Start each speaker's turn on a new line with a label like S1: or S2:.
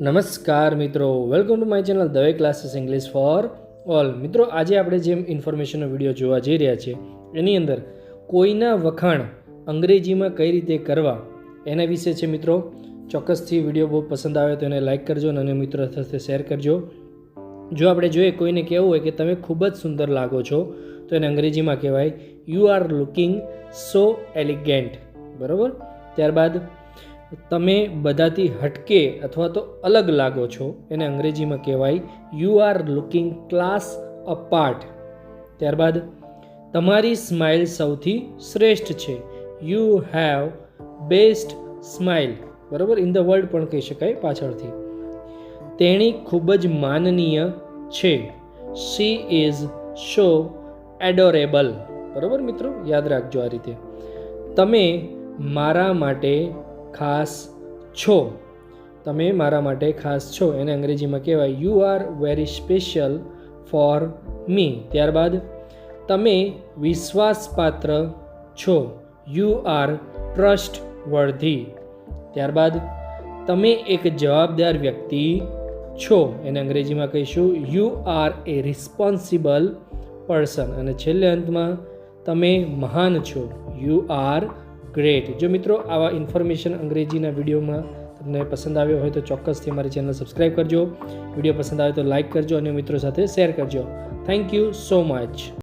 S1: નમસ્કાર મિત્રો. Welcome to my channel Dave classes English for all મિત્રો, આજે આપણે જેમ ઇન્ફોર્મેશનનો વીડિયો જોવા જઈ રહ્યા છીએ, એની અંદર કોઈના વખાણ અંગ્રેજીમાં કઈ રીતે કરવા, એના વિશે છે મિત્રો. ચોક્કસથી વીડિયો બહુ પસંદ આવે તો એને લાઇક કરજો અને મિત્રો સાથે શેર કરજો. જો આપણે જોઈએ કોઈને કહેવું હોય કે તમે ખૂબ જ સુંદર લાગો છો, તો એને અંગ્રેજીમાં કહેવાય you are looking so elegant બરાબર? ત્યારબાદ તમે બધાથી હટકે અથવા તો અલગ લાગો છો, એને અંગ્રેજીમાં કહેવાય you are looking class apart ત્યારબાદ, તમારી સ્માઇલ સૌથી શ્રેષ્ઠ છે. યુ હેવ બેસ્ટ સ્માઇલ બરાબર? ઇન ધ વર્લ્ડ પણ કહી શકાય પાછળથી. તેણી ખૂબ જ માનનીય છે. શી ઇઝ શો એડોરેબલ બરાબર મિત્રો? યાદ રાખજો આ રીતે. તમે મારા માટે ખાસ છો. તમે મારા માટે ખાસ છો. એને અંગ્રેજીમાં કહેવાય you are very special for me ત્યારબાદ, તમે વિશ્વાસપાત્ર છો. યુ આર ટ્રસ્ટ વર્ધી ત્યારબાદ, તમે એક જવાબદાર વ્યક્તિ છો. એને અંગ્રેજીમાં કહીશું you are a responsible person અને છેલ્લે અંતમાં, તમે મહાન છો. યુ આર ગ્રેટ જો મિત્રો આવા ઇન્ફોર્મેશન અંગ્રેજીના વિડીયોમાં તમને પસંદ આવ્યો હોય તો ચોક્કસથી અમારી ચેનલ સબસ્ક્રાઈબ કરજો. વીડિયો પસંદ આવે તો લાઇક કરજો અને મિત્રો સાથે શેર કરજો. Thank you so much